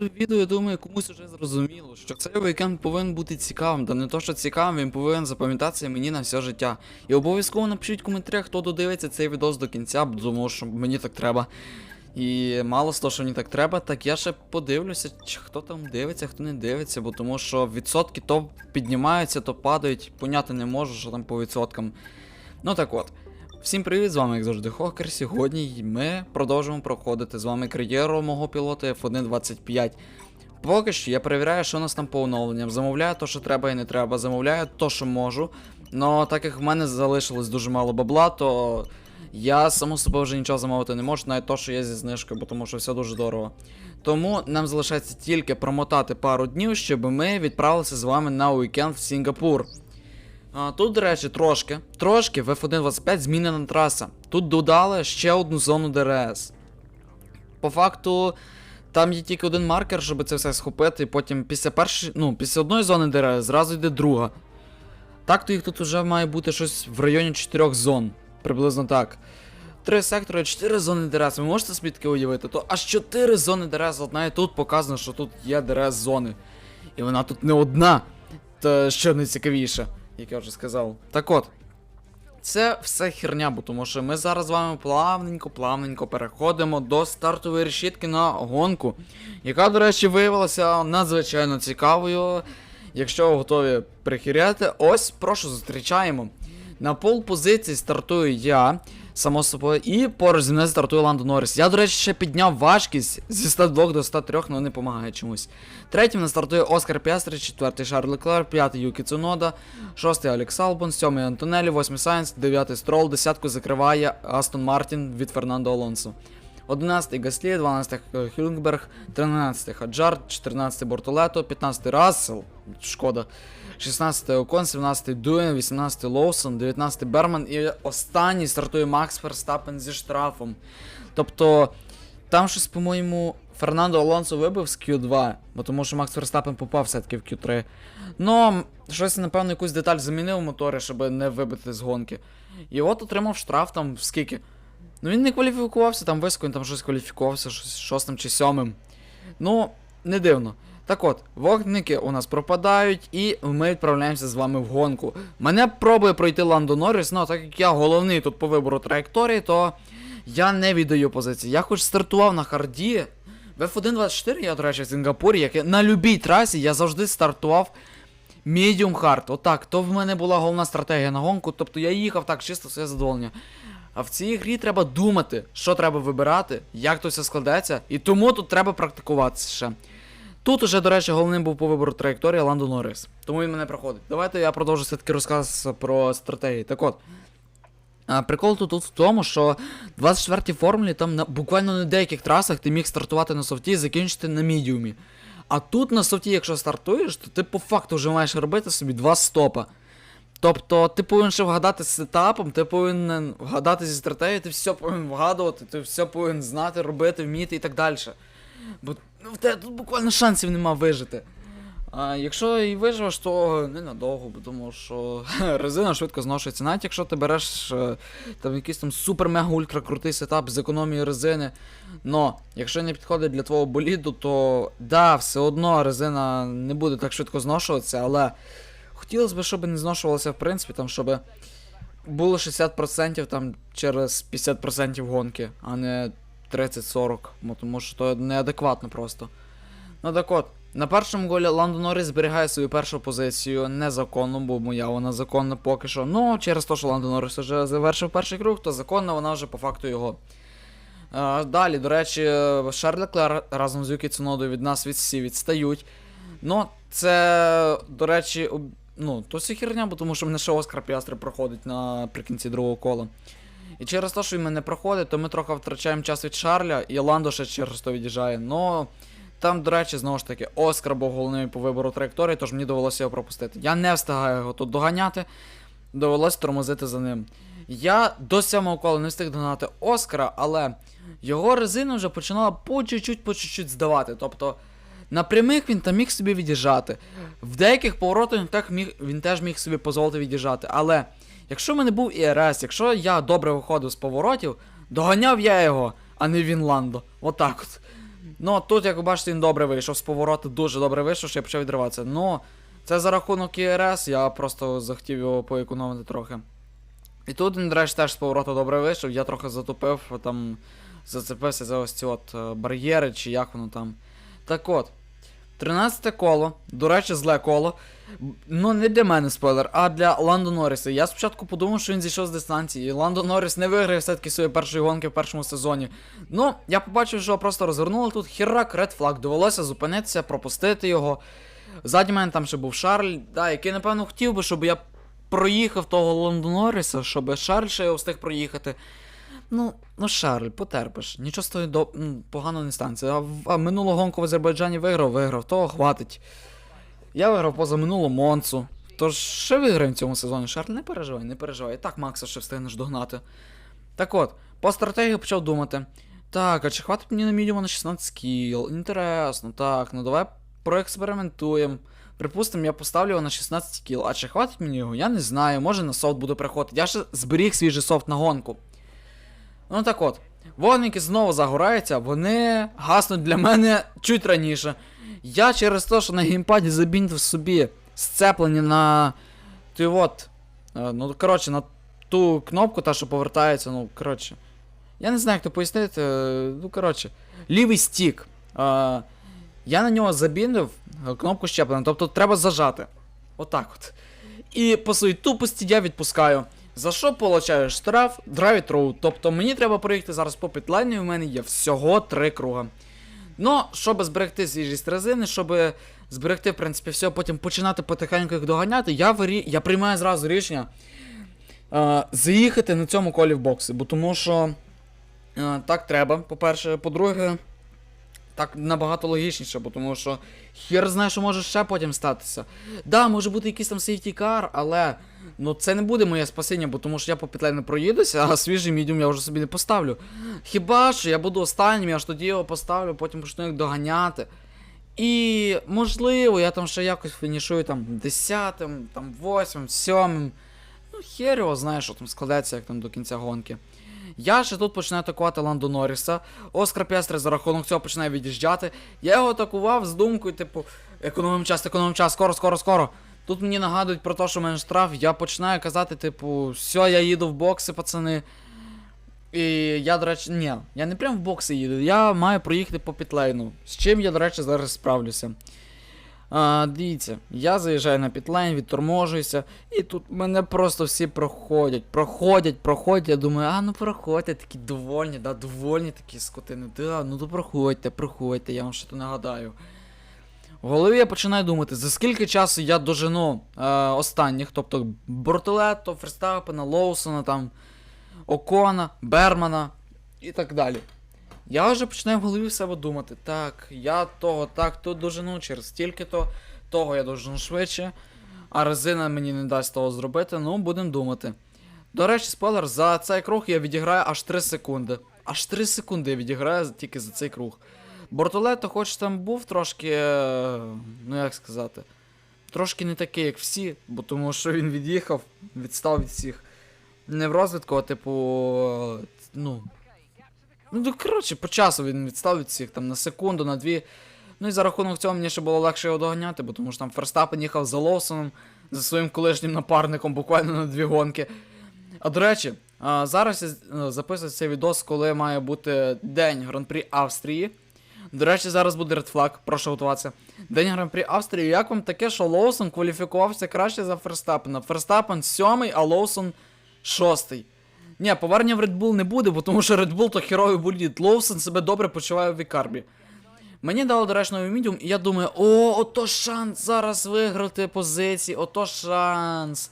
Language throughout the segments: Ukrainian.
відео, я думаю, комусь вже зрозуміло, що цей вікенд повинен бути цікавим, та не то, що цікавим, він повинен запам'ятатися мені на все життя. І обов'язково напишіть в коментарях, хто додивиться цей відос до кінця, бо тому що мені так треба. І мало з того, що мені так треба, так я ще подивлюся, чи хто там дивиться, хто не дивиться, бо тому що відсотки то піднімаються, то падають, поняти не можу, що там по відсоткам. Ну так от. Всім привіт, з вами, як завжди, Хокер. Сьогодні ми продовжуємо проходити з вами кар'єру мого пілота F1.25. Поки що я перевіряю, що у нас там по оновленням. Замовляю то, що треба і не треба. Замовляю то, що можу. Но так як в мене залишилось дуже мало бабла, то я само собою вже нічого замовити не можу, навіть то, що є зі знижкою, бо тому що все дуже дорого. Тому нам залишається тільки промотати пару днів, щоб ми відправилися з вами на уікенд в Сінгапур. А, тут, до речі, трошки, трошки в F1.25 змінена траса. Тут додали ще одну зону ДРС. По факту, там є тільки один маркер, щоб це все схопити, і потім після першої, ну, після одної зони ДРС зразу йде друга. Так то їх тут вже має бути щось в районі 4 зон. Приблизно так. Три сектори, 4 зони ДРС. Ви можете собі таке уявити? То аж 4 зони ДРС, от навіть тут показано, що тут є ДРС зони. І вона тут не одна. Та що найцікавіше, як я вже сказав. Так от. Це все херня, бо тому що ми зараз з вами плавненько-плавненько переходимо до стартової решітки на гонку, яка, до речі, виявилася надзвичайно цікавою. Якщо ви готові прихиряти, ось прошу зустрічаємо. На пол позиції стартую я, само собою, і поруч зі мною стартує Ландо Норріс. Я, до речі, ще підняв важкість зі 102 до 103, але не допомагає чомусь. Третім нас стартує Оскар Піастри, четвертий Шарль Леклер, п'ятий Юкі Цунода, шостий Алекс Албон, сьомий Антонелі, восьмий Сайнс, дев'ятий Строл, десятку закриває Астон Мартін від Фернандо Алонсо. 11 Гаслі, 12 Хюлінгберг, 13 Хаджар, 14-й Бортолето, 15-й Рассел, шкода, 16-й Окон, 17-й Дуен, 18-й Лоусон, 19-й Берман і останній стартує Макс Ферстапен зі штрафом. Тобто, там щось, по-моєму, Фернандо Алонсо вибив з Q2, бо тому що Макс Ферстапен попав все-таки в Q3. Ну, щось, напевно, якусь деталь замінив в моторі, щоб не вибити з гонки. І от отримав штраф там скільки. Ну він не кваліфікувався, там високо, він там щось кваліфікувався, шостим чи сьомим. Ну, не дивно. Так от, вогники у нас пропадають, і ми відправляємося з вами в гонку. Мене пробує пройти Ландо Норріс, ну так як я головний тут по вибору траєкторії, то я не віддаю позиції. Я хоч стартував на харді. В F1.24 я, до речі, в Сінгапурі, як на любій трасі я завжди стартував medium hard. Отак, то в мене була головна стратегія на гонку, тобто я їхав так чисто своє задоволення. А в цій грі треба думати, що треба вибирати, як то все складеться, і тому тут треба практикуватися ще. Тут уже, до речі, головним був по вибору траєкторії Ландо Норрис. Тому він мене проходить. Давайте я продовжу все-таки розказ про стратегії. Так от. Прикол тут, в тому, що 24-й формулі там на, буквально на деяких трасах ти міг стартувати на софті і закінчити на мідіумі. А тут на софті, якщо стартуєш, то ти по факту вже маєш робити собі два стопа. Тобто ти повинен ще вгадати з сетапом, ти повинен вгадати зі стратегією, ти все повинен вгадувати, ти все повинен знати, робити, вміти і так далі. Бо ну, в тебе тут буквально шансів нема вижити. А якщо і виживеш, то ненадовго, бо тому що резина швидко зношується. Навіть якщо ти береш е, там якийсь там супер-мега-ультра крутий сетап з економією резини. Но якщо не підходить для твого боліду, то да, все одно резина не буде так швидко зношуватися, але хотілося б, щоб не зношувалося в принципі, там, щоб було 60% там через 50% гонки, а не 30-40, бо тому що то неадекватно просто. Ну так от, на першому голі Ландо Норріс зберігає свою першу позицію незаконно, бо моя вона законна поки що. Ну, через те, що Ландо Норріс вже завершив перший круг, то законна вона вже по факту його. Е, далі, до речі, Шарль Леклер разом з Юкі Цунодою від нас від всі відстають. Ну, це, до речі, ну, то це херня, бо тому що мене ще Оскар Піастри проходить наприкінці другого кола. І через те, що він мене проходить, то ми трохи втрачаємо час від Шарля, і Ландо ще через то від'їжджає. Ну, там, до речі, знову ж таки, Оскар був головним по вибору траєкторії, тож мені довелося його пропустити. Я не встигаю його тут доганяти, довелося тормозити за ним. Я до сьомого кола не встиг догнати Оскара, але його резина вже починала по чуть-чуть, по чуть-чуть здавати. Тобто на прямих він там міг собі від'їжджати. В деяких поворотах він, так міг, він теж міг собі дозволити від'їжджати. Але якщо в мене був ІРС, якщо я добре виходив з поворотів, доганяв я його, а не він Ландо. Отак от. Ну, тут, як ви бачите, він добре вийшов з повороту, дуже добре вийшов, що я почав відриватися. Ну, це за рахунок ІРС, я просто захотів його поекономити трохи. І тут він, речі, теж з повороту добре вийшов, я трохи затупив, там зацепився за ось ці от е, бар'єри, чи як воно там. Так от. 13 коло, до речі, зле коло. Ну, не для мене спойлер, а для Ландо Норріса. Я спочатку подумав, що він зійшов з дистанції, і Ландо Норріс не виграє все-таки своєї першої гонки в першому сезоні. Ну, я побачив, що просто розвернули тут херак, ред флаг, довелося зупинитися, пропустити його. Ззаді мене там ще був Шарль, да, який, напевно, хотів би, щоб я проїхав того Ландо Норріса, щоб Шарль ще його встиг проїхати. Ну, ну Шарль, потерпиш. Нічого з тобою до... м, погано не станеться. А, а минулу гонку в Азербайджані виграв, виграв, того хватить. Я виграв позаминулу Монцу. Тож ще виграємо в цьому сезоні. Шарль, не переживай, не переживай. І так Макса ще встигнеш догнати. Так от, по стратегії почав думати. Так, а чи хватить мені на мідіуму на 16 кіл? Інтересно, так, ну давай проекспериментуємо. Припустимо, я поставлю його на 16 кіл. А чи хватить мені його? Я не знаю. Може на софт буду приходити. Я ще зберіг свіжий софт на гонку. Ну так от, вогники знову загораються, вони гаснуть для мене чуть раніше. Я через те, що на геймпаді забінтив собі сцеплення на. Ти от. е, Ну, коротше, на ту кнопку, та, що повертається, ну, коротше. Я не знаю, як то пояснити. е, Ну, коротше, лівий стік. Е, я на нього забіндив кнопку щеплення, тобто треба зажати. Отак от. І по своїй тупості я відпускаю. За що получаю штраф? Драйв роу. Тобто мені треба проїхати зараз по підлайні, у мене є всього три круга. Ну, щоб зберегти свіжість резини, щоб зберегти, в принципі, все, потім починати потихеньку їх доганяти, я вирі... я приймаю зразу рішення е, заїхати на цьому колі в бокси, бо тому що е, так треба, по-перше. По-друге, так набагато логічніше, бо тому що хер знає, що може ще потім статися. Да, може бути якийсь там сейфті кар, але ну це не буде моє спасіння, бо тому що я по петлі не проїдуся, а свіжий мідіум я вже собі не поставлю. Хіба що я буду останнім, я ж тоді його поставлю, потім почну їх доганяти. І можливо, я там ще якось фінішую там 10-м, там 8-м, 7-м. Ну, хер його знає, що там складеться, як там до кінця гонки. Я ще тут починаю атакувати Ландо Норріса. Оскар Пестри за рахунок цього починає від'їжджати. Я його атакував з думкою, типу, економим час, економим час, скоро, скоро, скоро. Тут мені нагадують про те, що в мене штраф, я починаю казати, типу, все, я їду в бокси, пацани. І я, до речі, ні, я не прям в бокси їду, я маю проїхати по пітлейну. З чим я, до речі, зараз справлюся. Дивіться, я заїжджаю на пітлайн, відторможуюся, і тут мене просто всі проходять, проходять, проходять. Я думаю, а ну проходьте, такі довольні, да, довольні такі скотини. Да, ну то проходьте, проходьте, я вам ще то нагадаю. В голові я починаю думати, за скільки часу я дожену е, останніх, тобто Бортолетто, Ферстапена, Лоусона, там, Окона, Бермана і так далі. Я вже починаю в голові в себе думати, так, я того, так, то дожену через стільки-то, того я дожену швидше, а резина мені не дасть того зробити, ну будемо думати. До речі, спойлер, за цей круг я відіграю аж 3 секунди. Аж 3 секунди я відіграю тільки за цей круг. Бортолето, хоч там був трошки, е, ну як сказати, трошки не такий, як всі, бо тому що він від'їхав, відстав від всіх. Не в розвитку, а типу. е, Ну. Ну, коротше, по часу він відстав від всіх, там на секунду, на дві. Ну і за рахунок цього мені ще було легше його доганяти, бо тому що там Ферстапен їхав за Лоусоном, за своїм колишнім напарником буквально на дві гонки. А до речі, зараз е, записую цей відос, коли має бути День Гран-прі Австрії. До речі, зараз буде Flag, прошу готуватися. День Гран-прі Австрії. Як вам таке, що Лоусон кваліфікувався краще за Ферстапена? Ферстапен сьомий, а Лоусон шостий. Ні, повернення в Red Bull не буде, бо тому що Red Bull то херовий боліт. Лоусон себе добре почуває в Вікарбі. Мені дали, до речі, новий мідіум, і я думаю, о, ото шанс зараз виграти позиції, ото шанс.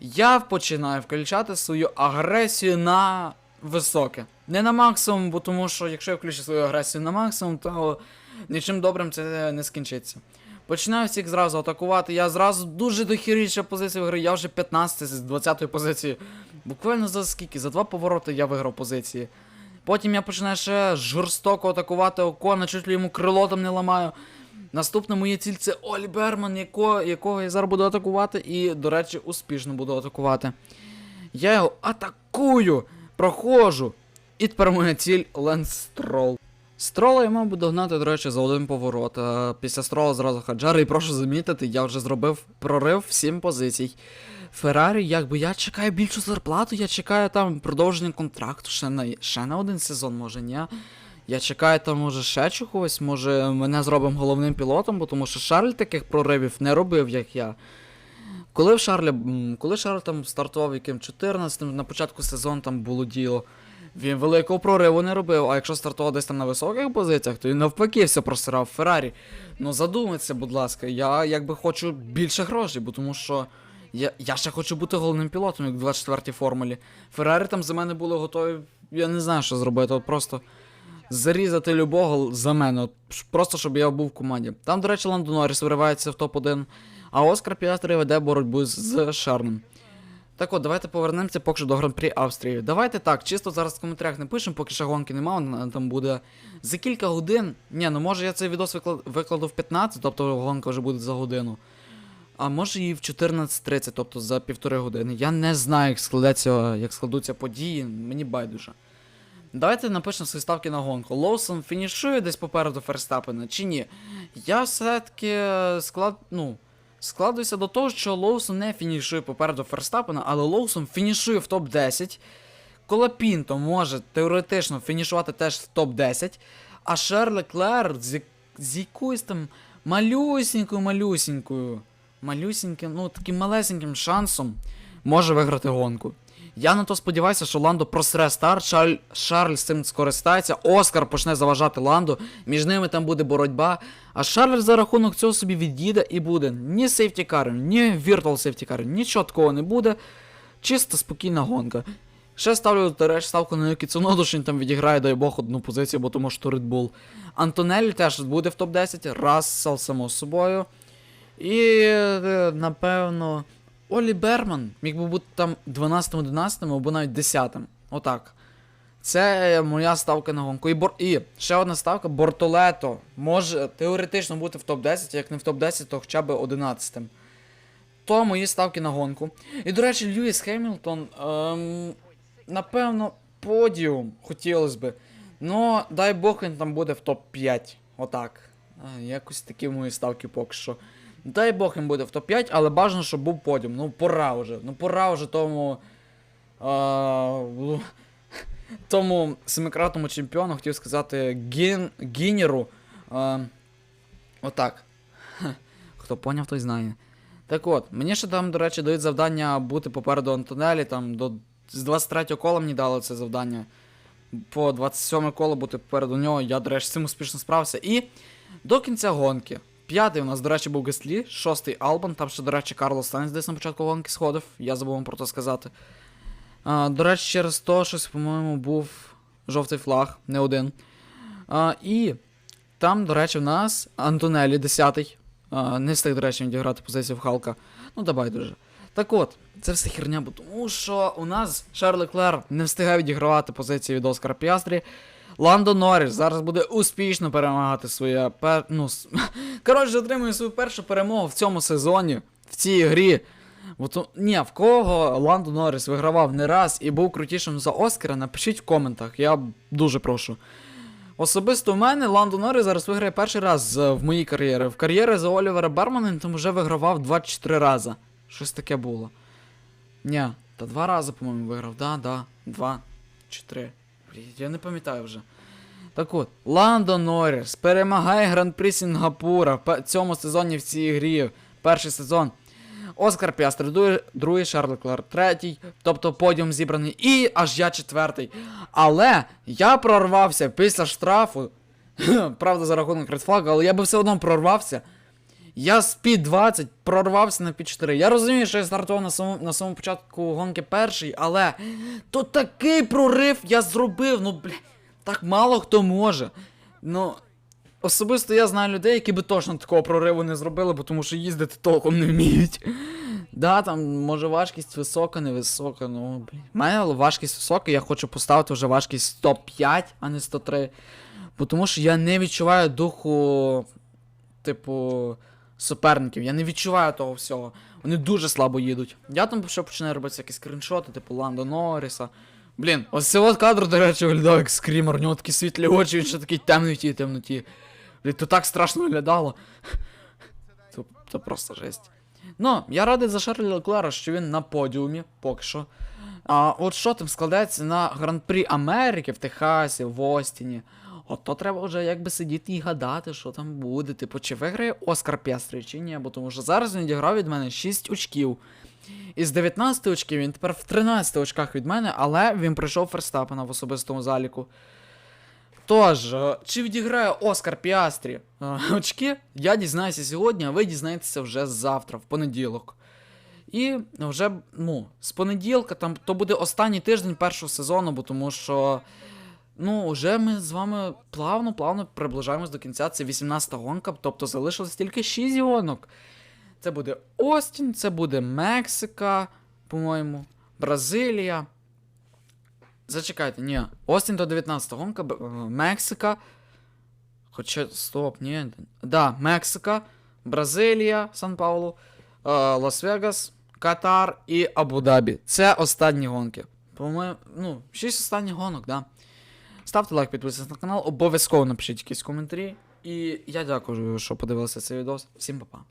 Я починаю включати свою агресію на високе. Не на максимум, бо тому що якщо я включу свою агресію на максимум, то нічим добрим це не скінчиться. Починаю всіх зразу атакувати. Я зразу дуже дохіріша позиція в гри. Я вже 15 з 20 позиції. Буквально за скільки? За два повороти я виграв позиції. Потім я починаю ще жорстоко атакувати Окона, чуть ли йому крило там не ламаю. Наступна моя ціль це Олі Берман, яко, якого я зараз буду атакувати, і, до речі, успішно буду атакувати. Я його атакую, проходжу. І тепер моя ціль Ленс Строл. Строла я мав би догнати, до речі, за один поворот. Після строла зразу хаджар. І прошу замітити, я вже зробив прорив в 7 позицій. Феррарі, якби я чекаю більшу зарплату, я чекаю там продовження контракту ще на, ще на один сезон, може, ні. Я чекаю там, може, ще чогось, може, мене зробимо головним пілотом, бо тому що Шарль таких проривів не робив, як я. Коли в Шарлі, коли Шарль там стартував яким 14-м, на початку сезону там було діло. Він великого прориву не робив, а якщо стартував десь там на високих позиціях, то він навпаки все просирав Феррарі. Ну задумайтеся, будь ласка, я якби хочу більше грошей, бо тому що я, я ще хочу бути головним пілотом, як в 24-й формулі. Феррарі там за мене були готові, я не знаю, що зробити, от просто зарізати любого за мене, от, просто щоб я був в команді. Там, до речі, Ландо Норріс виривається в топ-1, а Оскар Піастри веде боротьбу з, з Шарном. Так от, давайте повернемося поки що до Гран-прі Австрії. Давайте так, чисто зараз в коментарях не пишемо, поки ще гонки нема, там буде за кілька годин. Ні, ну може я цей відос викла- викладу в 15, тобто гонка вже буде за годину. А може і в 14.30, тобто за півтори години. Я не знаю, як складеться, як складуться події, мені байдуже. Давайте напишемо свої ставки на гонку. Лоусон фінішує десь попереду Ферстапена чи ні? Я все-таки е, склад. ну. Складуюся до того, що Лоусон не фінішує попереду Ферстапена, але Лоусон фінішує в топ-10. Колапінто може теоретично фінішувати теж в топ-10. А Шер Леклер з, з якоюсь там малюсінькою, малюсінькою, малюсіньким, ну таким малесеньким шансом може виграти гонку. Я на то сподіваюся, що Ландо просре старт, Шарль, Шарль з цим скористається, Оскар почне заважати Ландо, між ними там буде боротьба. А Шарль за рахунок цього собі від'їде і буде ні сейфтікарів, ні віртуал сейфтікарів, нічого такого не буде. Чиста спокійна гонка. Ще ставлю, до речі, ставку на Юкі Цуноду, що він там відіграє, дай Бог, одну позицію, бо тому що Red Bull. Антонелі теж буде в топ-10, Рассел, само собою. І, е, напевно, Олі Берман міг би бути там 12-11 або навіть 10-м. Отак. Це моя ставка на гонку. І, бор... і ще одна ставка Бортолето може теоретично бути в топ-10, як не в топ-10, то хоча б 11-м. То мої ставки на гонку. І, до речі, Льюіс Хемілтон, ем, напевно, подіум хотілося би. Ну, дай Бог, він там буде в топ-5. Отак. А, якось такі мої ставки поки що. Дай Бог він буде в топ-5, але бажано, щоб був подіум. Ну, пора вже. Ну, пора вже тому. А, тому семикратному чемпіону хотів сказати Гін, Гінеру. А, отак. Хто поняв, той знає. Так от, мені ще там, до речі, дають завдання бути попереду Антонелі, там до з 23 кола мені дали це завдання. По 27 коло бути попереду нього, я, до речі, з цим успішно справився. І до кінця гонки. П'ятий у нас, до речі, був Геслі, шостий Албан, там ще, до речі, Карлос Сайнс десь на початку гонки сходив, я забув вам про це сказати. А, до речі, через то щось, по-моєму, був жовтий флаг, не один. А, і там, до речі, в нас Антонелі, 10-й. А, не встиг, до речі, відіграти позицію в Халка. Ну, давай дуже. Так от, це все херня, бо тому що у нас Шарль Леклер не встигає відігравати позицію від Оскара Піастрі. Ландо Норріс зараз буде успішно перемагати своє пер... ну, Коротше, отримує свою першу перемогу в цьому сезоні, в цій грі. Бо то... Ні, в кого Ландо Норріс вигравав не раз і був крутішим за Оскара, напишіть в коментах, я дуже прошу. Особисто в мене Ландо Норріс зараз виграє перший раз в моїй кар'єрі. В кар'єрі за Олівера Бермана там вже вигравав 24 рази. Щось таке було. Ні, та два рази, по-моєму, виграв. Да, да. Два чи три. Блін, Я не пам'ятаю вже. Так от, Ландо Норріс перемагає Гран-прі Сінгапура в цьому сезоні в цій грі. Перший сезон. Оскар Піастр, другий Шарль Леклер, третій, тобто подіум зібраний, і аж я четвертий. Але я прорвався після штрафу. Правда, за рахунок редфлага, але я би все одно прорвався. Я з під 20 прорвався на під 4. Я розумію, що я стартував на самому, на самому початку гонки перший, але то такий прорив я зробив. Ну, бля, так мало хто може. Ну, особисто я знаю людей, які би точно такого прориву не зробили, бо тому що їздити толком не вміють. Да, там, може, важкість висока, невисока, ну, блін. У мене важкість висока, я хочу поставити вже важкість 105, а не 103. Бо тому що я не відчуваю духу, типу, суперників. Я не відчуваю того всього. Вони дуже слабо їдуть. Я там ще починаю робити всякі скріншоти, типу Ландо Норріса, Блін, ось цей от кадр, до речі, виглядав як скрімер, у нього такі світлі очі, він ще такий темний в тій темноті. Блін, то так страшно виглядало. Це, це просто жесть. Ну, я радий за Шарлі Леклера, що він на подіумі, поки що. А от що там складається на Гран-прі Америки в Техасі, в Остіні. От то треба вже якби сидіти і гадати, що там буде. Типу, чи виграє Оскар П'ястрий, чи ні, бо тому що зараз він відіграв від мене 6 очків. Із 19 очків він тепер в 13 очках від мене, але він пройшов Ферстапена в особистому заліку. Тож, е, чи відіграє Оскар Піастрі е, очки, я дізнаюся сьогодні, а ви дізнаєтеся вже завтра, в понеділок. І вже, ну, з понеділка, там, то буде останній тиждень першого сезону, бо тому що. Ну, вже ми з вами плавно-плавно приближаємось до кінця. Це 18-та гонка, тобто залишилось тільки 6 гонок. Це буде Остін, це буде Мексика, по-моєму, Бразилія. Зачекайте, ні. Остін до 19 гонка, е, Мексика. Хоча, стоп, ні. Да, Мексика, Бразилія, Сан-Паулу, е, Лас-Вегас, Катар і Абу-Дабі. Це останні гонки. По-моєму, ну, 6 останніх гонок, да. Ставте лайк, підписуйтесь на канал, обов'язково напишіть якісь коментарі. І я дякую, що подивилися цей відео. Всім па-па.